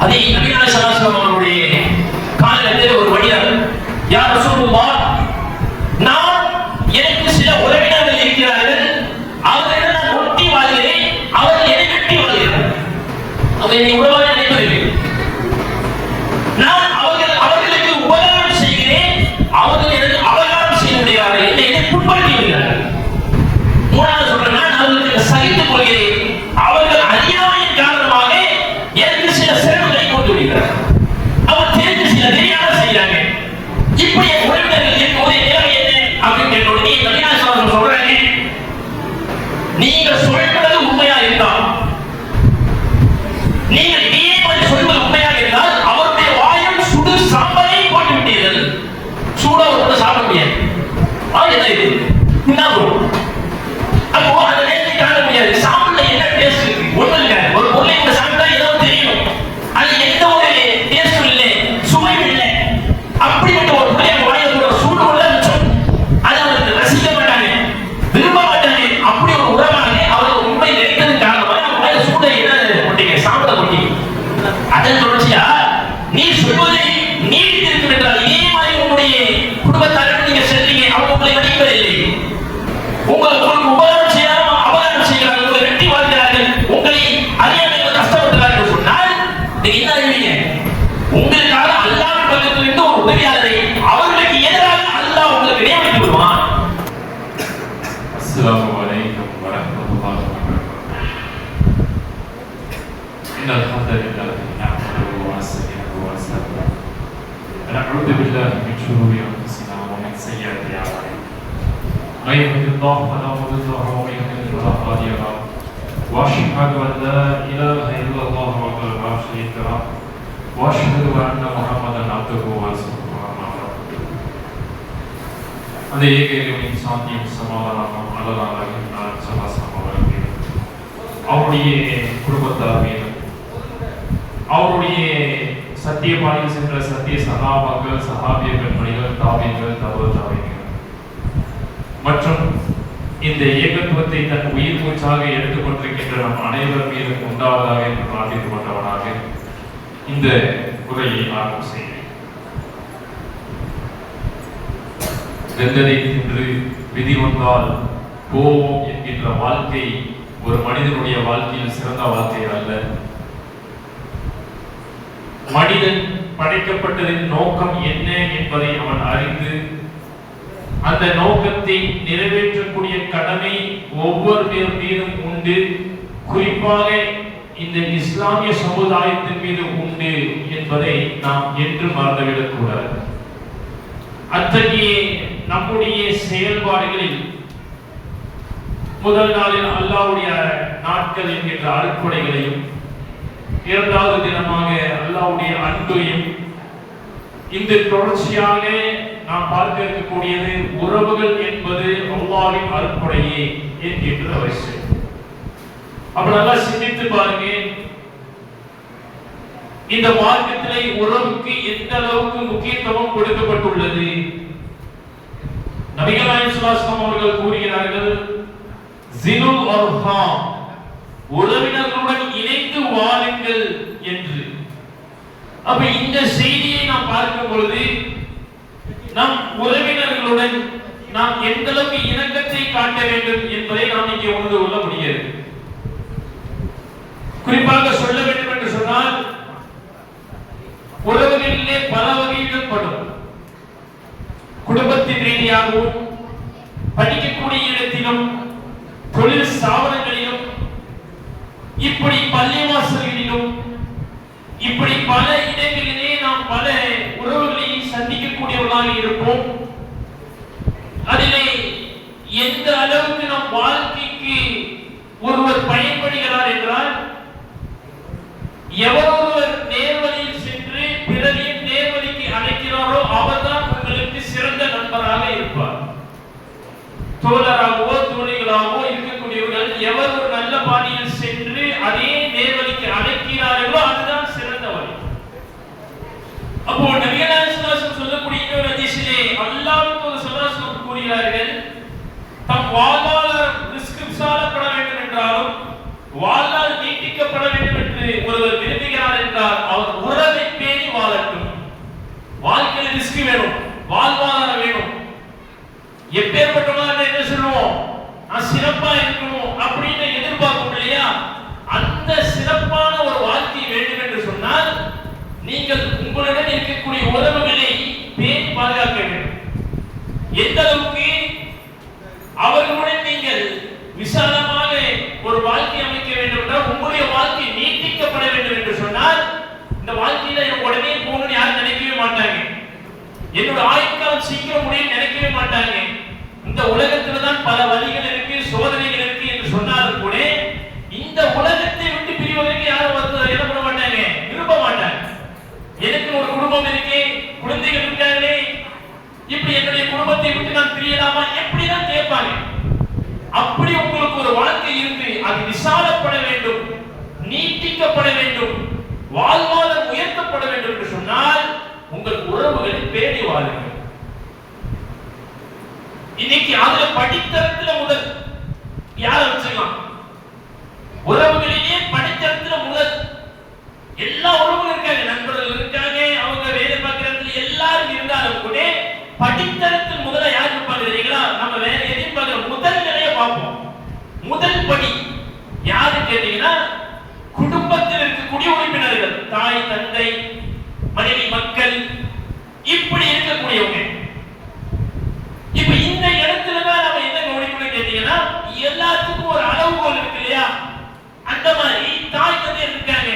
అదే ఇండియాలో సమస్య بالله من شرور أنفسنا ومن سيئات أعمالنا من يهد الله فلا مضل له ومن يضلل فلا هادي له وأشهد أن لا إله إلا الله وحده لا شريك له وأشهد أن محمدا عبده ورسوله أما بعد அந்த ஏக இறைவனின் சாந்தியும் சமாதானமும் நல்லதாக சதாசமாக அவருடைய குடும்பத்தார் மீதும் அவருடைய சத்திய பாதையில் சென்ற சத்திய சகாபாக்கள் சகாபிய மணிகள் தாவியங்கள் தவறு தாவியங்கள் மற்றும் இந்த ஏகத்துவத்தை தன் உயிர் மூச்சாக எடுத்துக்கொண்டிருக்கின்ற நம் அனைவர் மீதும் உண்டாவதாக என்று பிரார்த்தித்துக் கொண்டவனாக இந்த உரையை ஆரம்பம் செய்கிறேன். வெந்ததை தின்று விதி வந்தால் கோபம் என்கின்ற வாழ்க்கை ஒரு மனிதனுடைய வாழ்க்கையில் சிறந்த வாழ்க்கை அல்ல. மனிதன் படைக்கப்பட்டதின் நோக்கம் என்ன என்பதை அவன் அறிந்து அந்த நோக்கத்தை நிறைவேற்றக்கூடிய கடமை ஒவ்வொரு பேர் மீதும் உண்டு. குறிப்பாக இந்த இஸ்லாமிய சமுதாயத்தின் மீது உண்டு என்பதை நாம் என்று மறந்துவிடக் கூடாது அத்தகைய நம்முடைய செயல்பாடுகளில் முதல் நாளில் அல்லாவுடைய நாட்கள் என்கின்ற அருட்கொடைகளையும் இரண்டாவது தினமாக அல்லாவுடைய அன்பையும் இந்த தொடர்ச்சியாக நாம் பார்க்க இருக்கக்கூடியது உறவுகள் என்பது அல்லாவின் அருட்கொடையே என்கின்ற அவசியம் அப்ப நல்லா சிந்தித்து பாருங்க. இந்த மார்க்கத்திலே உறவுக்கு எந்த அளவுக்கு முக்கியத்துவம் கொடுக்கப்பட்டுள்ளது? நபிகள் அவர்கள் கூறுகிறார்கள் உறவினர் வாழுங்கள் என்று. அப்ப இந்த செய்தியை நாம் பார்க்கும் பொழுது நம் உறவினர்களுடன் நாம் எந்த அளவுக்கு இணக்கத்தை காட்ட வேண்டும் என்பதை நாம் இங்கே உணர்ந்து கொள்ள முடியாது குறிப்பாக சொல்ல வேண்டும் என்று சொன்னால் உறவுகளிலே பல வகையிலும் படும். குடும்பத்தின் ரீதியாகவும் படிக்கக்கூடிய இடத்திலும் தொழில் ஸ்தாபனங்களிலும் இப்படி பள்ளிவாசல்களிலும் இப்படி பல இடங்களிலே நாம் பல உறவுகளை சந்திக்கக்கூடியவர்களாக இருப்போம். அதிலே எந்த அளவுக்கு நம் வாழ்க்கைக்கு ஒருவர் பயன்படுகிறார் என்றால் எவரொருவர் நேர்வழியில் சென்று பிறரையும் நேர்வழிக்கு அழைக்கிறாரோ அவர்தான் உங்களுக்கு சிறந்த நண்பராக இருப்பார். தோழராகவோ தோழிகளாகவோ இருக்கக்கூடியவர்கள் எவர் ஒரு நல்ல பாணியில் அதே நேர்வழிக்கு அழைக்கிறார்களோ அதுதான் சிறந்த வழி. அப்போ நபிகளார் சுல்லாசம் சொல்லக்கூடிய இன்னொரு அதிசிலே அல்லாவுக்கு ஒரு சுல்லாசம் கூறுகிறார்கள் தம் வாழ்வாளர் நிஸ்கிப்சாலப்பட வேண்டும் என்றாலும் வாழ்நாள் நீட்டிக்கப்பட வேண்டும் என்று ஒருவர் விரும்புகிறார் என்றால் அவர் உறவை பேணி வாழட்டும் வாழ்க்கையில் ரிஸ்க் வேணும் வாழ்வாதாரம் வேணும். எப்பேற்பட்டவங்க என்ன சொல்லுவோம்? நான் சிறப்பா இருக்கணும் அப்படின்னு எதிர்பார்க்கும் இல்லையா? அந்த சிறப்பான ஒரு வாழ்க்கை வேண்டும் என்று சொன்னால் நீங்கள் உங்களுடன் இருக்கக்கூடிய உறவுகளை பேணி பாதுகாக்க வேண்டும். எந்த அளவுக்கு அவர்களுடன் நீங்கள் விசாலமாக ஒரு வாழ்க்கை அமைக்க வேண்டும் என்றால் உங்களுடைய வாழ்க்கை நீட்டிக்கப்பட வேண்டும் என்று சொன்னால் இந்த வாழ்க்கையில உடனே போகணும்னு யாரும் நினைக்கவே மாட்டாங்க. என்னோட ஆயுட்காலம் சீக்கிரம் முடியும் நினைக்கவே மாட்டாங்க. இந்த உலகத்துல தான் பல வழிகள் இருக்கு சோதனைகள் இருக்கு என்று சொன்னாலும் கூட உலகத்தை விட்டு பிரிவதற்கு யாரும் வந்து என்ன பண்ண மாட்டாங்க விரும்ப மாட்டாங்க எனக்கு ஒரு குடும்பம் இருக்கு குழந்தைகள் இருக்காங்களே இப்படி என்னுடைய குடும்பத்தை விட்டு நான் பிரியலாமா? எப்படிதான் கேட்பாங்க. அப்படி உங்களுக்கு ஒரு வாழ்க்கை இருந்து அது விசாலப்பட வேண்டும் நீட்டிக்கப்பட வேண்டும் வாழ்வாதாரம் உயர்த்தப்பட வேண்டும் என்று சொன்னால் உங்கள் உறவுகளை பேணி வாழுங்கள். இன்னைக்கு அதுல படித்தரத்துல முதல் யார வச்சுக்கலாம் உறவுகளிலே படித்தரத்துல முதல் எல்லா உறவுகளும் இருக்காங்க நண்பர்கள் இருக்காங்க அவங்க வேலை பார்க்கறதுல எல்லாரும் இருந்தாலும் கூட படித்தரத்தில் முதல்ல யார் இருப்பாங்க தெரியுங்களா? நம்ம வேற எதையும் பார்க்கிற முதல் நிலைய பார்ப்போம். முதல் படி யாரு கேட்டீங்கன்னா குடும்பத்தில் இருக்கக்கூடிய உறுப்பினர்கள். தாய் தந்தை மனைவி மக்கள் இப்படி இருக்கக்கூடியவங்க இப்ப இந்த இடத்துல தான் நம்ம என்ன கவனிக்கணும் கேட்டீங்கன்னா எல்லாத்துக்கும் ஒரு அளவுகோல் இருக்கு இல்லையா அந்த மாதிரி தாய் தந்தை இருக்காங்க.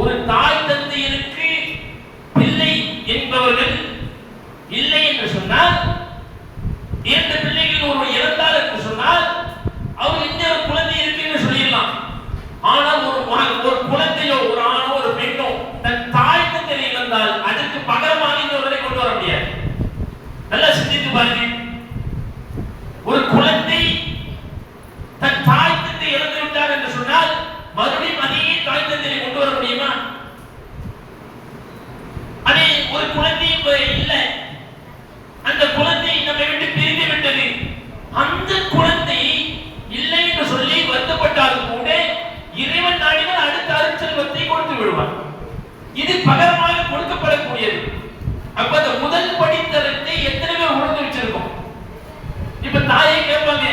ஒரு தாய் தந்தையருக்கு பிள்ளை என்பவர்கள் இல்லை என்று சொன்னால் இரண்டு பிள்ளைகள் ஒரு இறந்தால் என்று சொன்னால் அவர் இன்னொரு குழந்தை இருக்குன்னு சொல்லிடலாம். ஆனால் ஒரு குழந்தையோ ஒரு ஆணோ ஒரு பெண்ணோ தன் தாய் தந்தை இழந்தால் அதற்கு பகரமாக இன்னொருவரை கொண்டு வர முடியாது நல்லா சிந்தித்து பாருங்க ஒரு குழந்தை தன் தாய் தந்தை இழந்து விட்டார் என்று சொன்னால் மறுபடியும் அதையே தாய் தந்தையை கொண்டு வர முடியுமா அதே ஒரு குழந்தை இப்ப இல்லை அந்த குழந்தை நம்மை விட்டு பிரிந்து விட்டது அந்த குழந்தை இல்லை என்று சொல்லி வருத்தப்பட்டாலும் கூட இறைவன் நாடினால் அடுத்த அருட்செல்வத்தை கொடுத்து விடுவார் இது பகரமாக கொடுக்கப்படக்கூடியது அப்ப அந்த முதல் படித்தரத்தை எத்தனை பேர் உணர்ந்து வச்சிருக்கோம் இப்ப தாயை கேட்பாங்க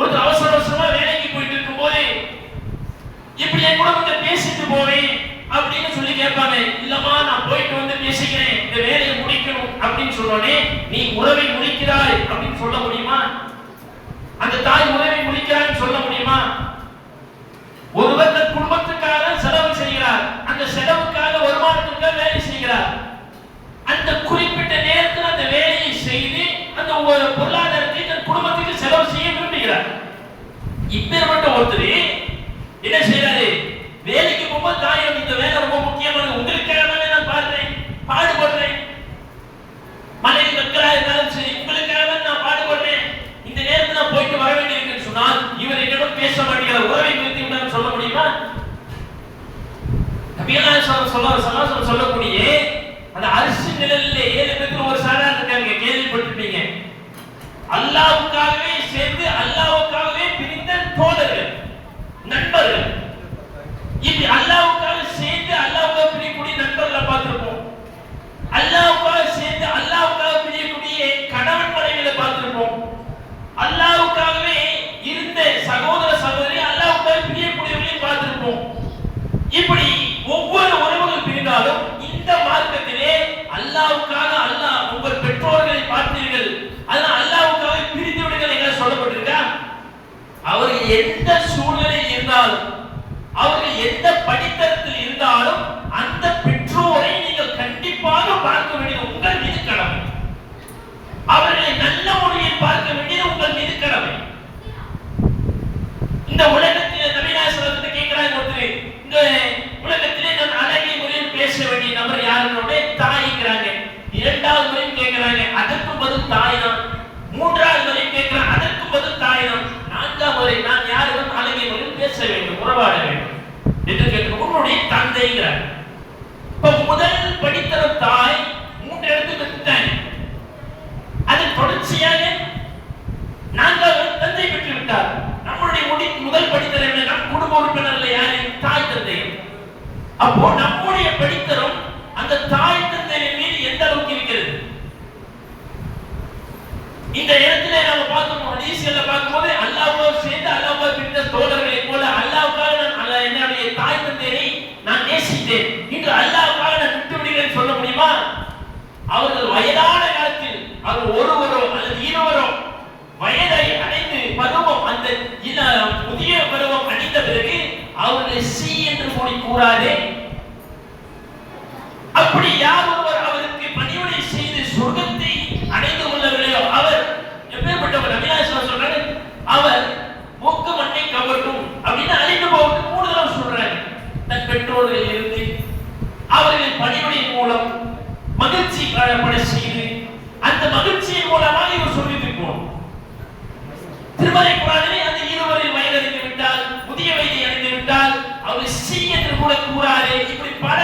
ஒரு அவசர அவசரமா வேலைக்கு போயிட்டு இருக்கும் போதே இப்படி என் கூட கொஞ்சம் பேசிட்டு போவேன் அப்படின்னு சொல்லி கேட்பாங்க இல்லம்மா நான் போயிட்டு வந்து பேசிக்கிறேன் இந்த வேலையை முடிக்கணும் அப்படின்னு சொன்னோடனே நீ உறவை முடிக்கிறாய் அப்படின்னு சொல்ல முடியுமா அந்த தாய் உறவை முடிக்கிறான்னு சொல்ல முடியுமா ஒருவர் தன் குடும்பத்துக்காக செலவு செய்கிறார் அந்த செலவுக்காக வருமானத்துக்காக வேலை செய்கிறார் அந்த குறிப்பிட்ட நேரத்தில் அந்த வேலையை செய்து அந்த ஒரு பொருளாதாரத்தை தன் குடும்பத்துக்கு செலவு செய்ய விரும்புகிறார் இப்பேற்பட்ட ஒருத்தர் என்ன செய்யறாரு வேலைக்கு போகும்போது தாயம் இந்த வேலை ரொம்ப முக்கியமானது உங்களுக்காக தானே நான் பாடுறேன் பாடுபடுறேன் மனைவி மக்களா இருந்தாலும் சரி உங்களுக்காக தான் நான் பாடுபடுறேன் இந்த நேரத்தில் நான் போயிட்டு வர வேண்டியிருக்குன்னு சொன்னால் இவர் என்னிடம் பேச மாட்டேங்கிற உறவை நிறுத்தி விட்டான்னு சொல்ல முடியுமா நபிகளார் சொல்ல சொல்ல சொல்ல சொல்லக்கூடிய அந்த அரிசி நிழல்ல ஏழு பேருக்கு ஒரு சாதாரண இருக்காங்க கேள்விப்பட்டிருப்பீங்க. அல்லாவுக்காகவே சேர்ந்து அல்லாவுக்காகவே பிரிந்த தோழர்கள் நண்பர்கள். இப்படி அல்லாவுக்காக சேர்ந்து அல்லாவுக்காக பிரியக்கூடிய நண்பர்களை பார்த்திருப்போம். அல்லாவுக்காக சேர்ந்து அல்லாவுக்காக பிரியக்கூடிய கணவன் மனைவிகளை பார்த்திருப்போம். அல்லாவுக்காகவே இருந்த சகோதர சகோதரி அல்லாவுக்காக பிரியக்கூடியவர்களையும் பார்த்திருப்போம் இப்படி ஒவ்வொரு உறவுகள் பிரிந்தாலும் இந்த மார்க்கத்திலே அல்லாவுக்காக அல்லாஹ் உங்கள் பெற்றோர்களை பார்த்தீர்கள் அதனால் அல்லாவுக்காக பிரிந்து விடுங்கள் எங்க சொல்லப்பட்டிருக்கா அவர்கள் எந்த சூழ்நிலையில் இருந்தாலும் அவர்கள் எந்த படித்தரத்தில் இருந்தாலும் அந்த பெற்றோரை நீங்கள் கண்டிப்பாக பார்க்க வேண்டியது உங்கள் மீது கடமை அவர்களை நல்ல முறையில் பார்க்க வேண்டியது உங்கள் மீது கடமை இந்த உலகத்திலே நவீனாசனத்தை கேட்கிறாங்க ஒருத்தர் இந்த உலகத்திலே நான் அழகிய முறையில் பேச வேண்டிய நபர் யாருன்னு தாய்க்கிறாங்க இரண்டாவது முறையும் கேட்கிறாங்க அதற்கு பதில் மூன்றாவது வரை கேட்கிறாங்க அதற்கு பதில் தாயினம். நான்காவது நான் யாரிடம் அழகிய முறையில் பேச வேண்டும் உறவாட வேண்டும் என்று கேட்க உன்னுடைய தந்தைங்கிறார். இப்ப முதல் படித்தர தாய் மூன்று இடத்துக்கு விட்டுட்டாங்க அது தொடர்ச்சியாக நான்காவது தந்தை பெற்று விட்டார் நம்மளுடைய முடி முதல் படித்தரம் என்ன? நம் குடும்ப உறுப்பினர்ல யாரு? தாய் தந்தை அப்போ நம்முடைய படித்தரம் அந்த தாய் தந்தையின் மீது எந்த அளவுக்கு இருக்கிறது இந்த இடத்துல நம்ம பார்க்கணும் ஹதீஸ்கள்ல பார்க்கும்போது அல்லாஹ்வோடு சேர்ந்து அல்லாஹ்வோடு பிரிந்த தோழர்களை போல அல்லாஹ்வுக்காக நான் என்னுடைய தாய் தந்தையை நான் நேசித்தேன். இன்று அல்லாஹ்வுக்காக நான் விட்டு விடுகிறேன் சொல்ல முடியுமா? அவர்கள் வயதான காலத்தில் அவர் ஒருவரோ அல்லது இருவரோ வயதை அடைந்து பருவம் அந்த புதிய பருவம் அடைந்த பிறகு அவர்களை சி என்று கூறி கூறாதே. அப்படி யாரும் முன்னோர்கள் இருந்து அவர்களின் பணிவிடையின் மூலம் மகிழ்ச்சி பட செய்து அந்த மகிழ்ச்சியின் மூலமாக இவர் சொல்லிட்டு போனோம் திருமலை குரானிலே அந்த இருவரின் வயது விட்டால் புதிய வயதை அடைந்து விட்டால் அவர்கள் சீக்கியத்தில் கூட கூறாதே இப்படி பல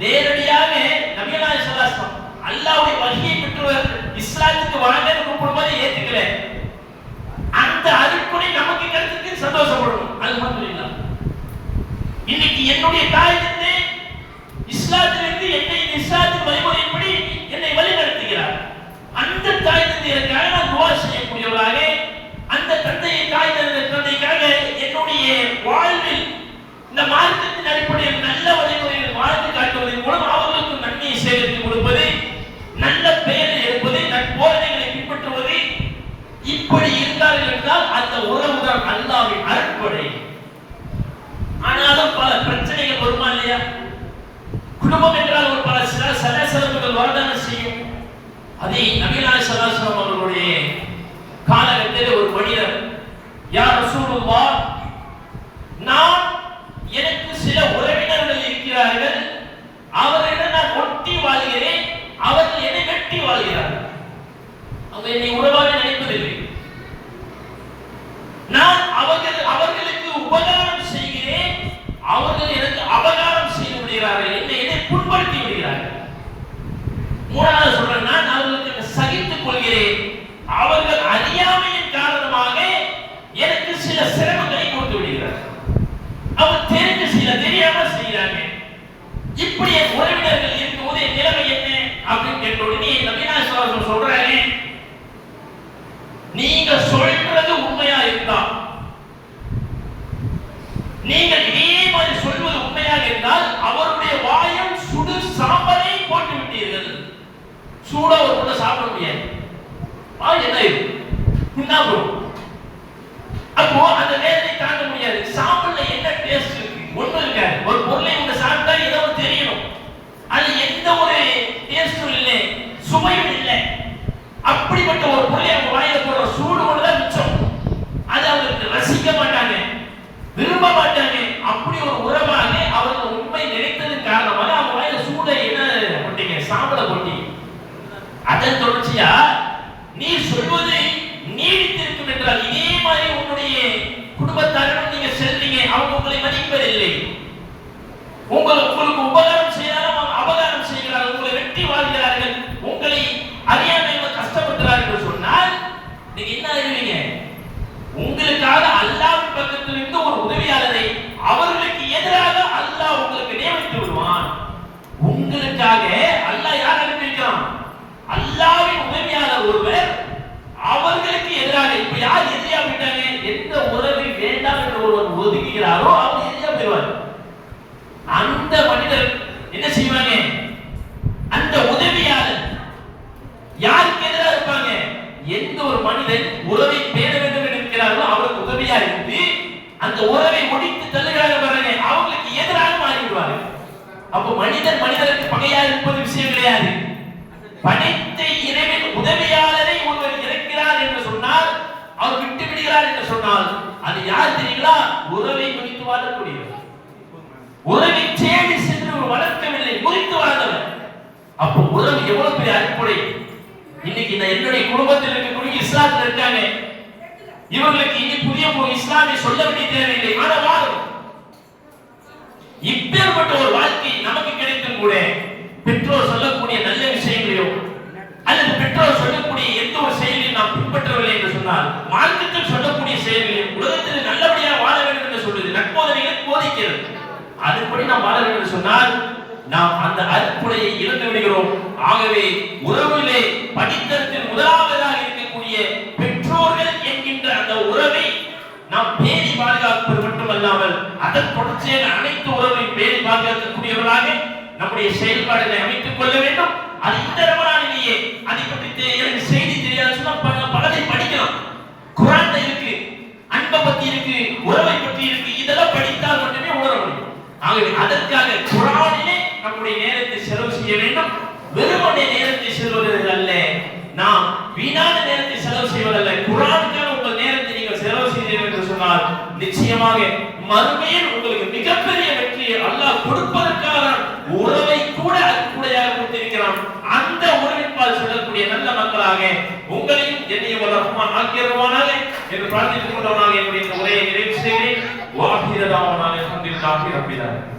நேரடியாக நபியலாய் ஸல்லல்லாஹு அல்லாவுடைய வழியை பெற்றவர் இஸ்லாத்துக்கு வாங்கன்னு கூப்பிடும்போது ஏத்துக்கல. அந்த அருட்கொடை நமக்கு கிடைச்சதுக்கு சந்தோஷப்படணும். அல்ஹம்துலில்லாஹ் இன்னைக்கு என்னுடைய தாய் தந்தை இஸ்லாத்திலிருந்து என்னை இஸ்லாத்தின் வழிமுறையின்படி என்னை வழி நடத்துகிறார் அந்த தாய் எனக்காக நான் துவா செய்ய அந்த தந்தையை தாய் தந்தை தந்தைக்காக என்னுடைய வாழ்வில் இந்த மார்க்கத்தின் அடிப்படையில் நல்ல வழிமுறையில் வாழ்ந்து காட்டுவதன் மூலம் அவர்களுக்கு நன்மையை சேகரித்து கொடுப்பது நல்ல பெயரை எடுப்பது நற்போதனைகளை பின்பற்றுவது இப்படி இருந்தார்கள் என்றால் அந்த உறவு தான் அல்லாவின் அருட்படை ஆனாலும் பல பிரச்சனைகள் வருமா இல்லையா குடும்பம் என்றால் ஒரு பல சில சலசலப்புகள் வரதான செய்யும் அதை நபிலாய் சலாசலம் அவர்களுடைய காலகட்டத்தில் ஒரு மனிதர் யார் ரசூலுல்லா நான் எனக்கு சில உறவினர்கள் இருக்கிறார்கள் அவர்களிடம் நான் ஒட்டி வாழ்கிறேன் அவர்கள் என்னை வெட்டி வாழ்கிறார்கள் அவங்க என்னை உறவாக நினைப்பதில்லை நான் அவர்கள் அவர்களுக்கு உபகாரம் செய்கிறேன் அவர்கள் எனக்கு அபகாரம் செய்து விடுகிறார்கள் என்னை என்னை புண்படுத்தி விடுகிறார்கள் மூணாவது சொல்றேன் நான் அவர்களுக்கு சகித்துக் கொள்கிறேன் அவர்கள் அறியாமையின் காரணமாக எனக்கு சில சிரமங்களை கொடுத்து விடுகிறார். அவர் தெரிஞ்சு செய்யல தெரியாம செய்யறாங்க இப்படி என் உறவினர்கள் இருக்கும்போது என் நிலைமை என்ன? அப்படின்னு கேட்ட உடனே நபீனா சுவாசம் சொல்றாங்க நீங்க சொல்றது உண்மையா இருந்தா நீங்கள் இதே மாதிரி சொல்வது உண்மையாக இருந்தால் அவருடைய வாயம் சுடு சாம்பலை போட்டு விட்டீர்கள். சூடா ஒரு கூட சாப்பிட முடியாது. என்ன இது? என்ன? அப்போ அந்த வேதனை தாங்க முடியாது சாப்பிடல என்ன டேஸ்ட் இருக்கு ஒண்ணும் இருக்காது ஒரு பொருளை உங்க சாப்பிட்டா ஏதோ ஒண்ணு தெரியணும் அது எந்த ஒரு டேஸ்டும் இல்லை சுவையும் இல்லை அப்படிப்பட்ட ஒரு பொருளை அவங்க வாயில போடுற சூடு ஒன்று தான் மிச்சம் அது அவங்களுக்கு ரசிக்க மாட்டாங்க விரும்ப மாட்டாங்க அப்படி ஒரு உறவாக அவர்கள் உண்மை நினைத்ததன் காரணமாக அவங்க வாயில சூட என்ன போட்டீங்க சாம்பல போட்டீங்க அதன் தொடர்ச்சியா நீ சொல்வது நீடித்திருக்கும் என்றால் இதே மாதிரி உன்னுடைய குடும்பத்தாரிடம் நீங்க செல்றீங்க அவங்க உங்களை மதிப்பதில்லை உங்களுக்கு உங்களுக்கு உபகாரம் செய்தாலும் அவங்க அபகாரம் செய்கிறார்கள் உங்களை வெட்டி வாழ்கிறார்கள் உங்களை அறியாமல் கஷ்டப்படுகிறார்கள் என்று சொன்னால் நீங்க என்ன அறிவீங்க உங்களுக்காக அல்லாஹ்வின் பக்கத்திலிருந்து ஒரு உதவியாளரை அவர்களுக்கு எதிராக அல்லாஹ் உங்களுக்கு நியமித்து விடுவான் உங்களுக்காக அல்லாஹ் யார் அனுப்பி வைக்கிறான் அல்லாஹ்வின் உதவியாளர் ஒருவர் அவர்களுக்கு எதிராக இப்ப யார் எதிரியா போயிட்டாங்க எந்த உறவை வேண்டாம் என்று ஒருவர் ஒதுக்குகிறாரோ அவர் எதிரியா போயிடுவார் அந்த மனிதர் என்ன செய்வாங்க அந்த உதவியாளர் யாருக்கு எதிராக இருப்பாங்க எந்த ஒரு மனிதன் உறவை பேண வேண்டும் என்று இருக்கிறார்களோ அவருக்கு உதவியா இருந்து அந்த உறவை முடித்து தள்ளுகிறாங்க பாருங்க அவங்களுக்கு எதிராக மாறிவிடுவாங்க அப்போ மனிதன் மனிதருக்கு பகையா இருப்பது விஷயம் கிடையாது படைத்த இறைவன் உதவியாளரை ஒருவர் இறக்கிறார் என்று சொன்னால் அவர் விட்டு விடுகிறார் என்று சொன்னால் அது யார் தெரியுங்களா உறவை முடித்து வாழக்கூடியவர் உறவை தேடி சென்று வளர்க்கவில்லை முறித்து வாழ்ந்தவர் அப்போ உறவு எவ்வளவு பெரிய அடிப்படை? இன்னைக்கு நான் என்னுடைய குடும்பத்தில் இருக்கக்கூடிய இஸ்லாத்தில் இருக்காங்க. இவர்களுக்கு இனி புதிய ஒரு இஸ்லாமை சொல்ல வேண்டிய தேவையில்லை. ஆனா வாழும் இப்பேற்பட்ட ஒரு வாழ்க்கை நமக்கு கிடைக்கும் கூட பெற்றோர் சொல்லக்கூடிய நல்ல விஷயங்களையோ அல்லது பெற்றோர் சொல்லக்கூடிய எந்த ஒரு செயலையும் நாம் பின்பற்றவில்லை என்று சொன்னால் மார்க்கத்தில் சொல்லக்கூடிய செயல்களையும் உலகத்தில் நல்லபடியாக வாழ வேண்டும் என்று சொல்லுது நற்போதனைகள் போதிக்கிறது. அதுபடி நாம் வாழ வேண்டும் என்று சொன்னால் நாம் அந்த அற்புடையை இழந்து விடுகிறோம். ஆகவே உறவிலே படித்தரத்தில் முதலாவதாக இருக்கக்கூடிய பெற்றோர்கள் என்கின்ற அந்த உறவை நாம் பேணி பாதுகாப்பது மட்டுமல்லாமல் அதன் தொடர்ச்சியான அனைத்து உறவையும் பேணி பாதுகாக்கக்கூடியவர்களாக நம்முடைய செயல்பாடுகளை அமைத்துக் கொள்ள வேண்டும். அது இந்த ரமணானிலேயே அதை பற்றி எனக்கு செய்தி தெரியாது. சொன்னா பலதை படிக்கலாம் குரான் இருக்கு அன்பை பத்தி இருக்கு உறவை பற்றி இருக்கு. இதெல்லாம் படித்தால் மட்டுமே உணர முடியும். ஆகவே அதற்காக குரானிலே நம்முடைய நேரத்தை செலவு செய்ய வேண்டும். வெறுமனே நேரத்தை செல்வது அல்ல. நாம் வீணான நேரத்தை செலவு செய்வதல்ல. குரானுக்காக உங்கள் நேரத்தை நீங்கள் செலவு செய்தீர்கள் என்று சொன்னால் நிச்சயமாக மறுமையில் உங்களுக்கு மிகப்பெரிய வெற்றியை அல்லாஹ் கொடுப்பதற்காக உறவை கூட அற்புடையாக கொடுத்திருக்கிறான். அந்த உறவின்பால் செல்லக்கூடிய நல்ல மக்களாக உங்களையும் என்னையும் வல்ல ரஹ்மான் ஆக்கியருவானாக என்று பிரார்த்தித்துக் கொண்டவனாக என்னுடைய உரையை நிறைவு செய்கிறேன். வாகிரதாவனாக அல்ஹம்துலில்லாஹி ரப்பில் ஆலமீன்.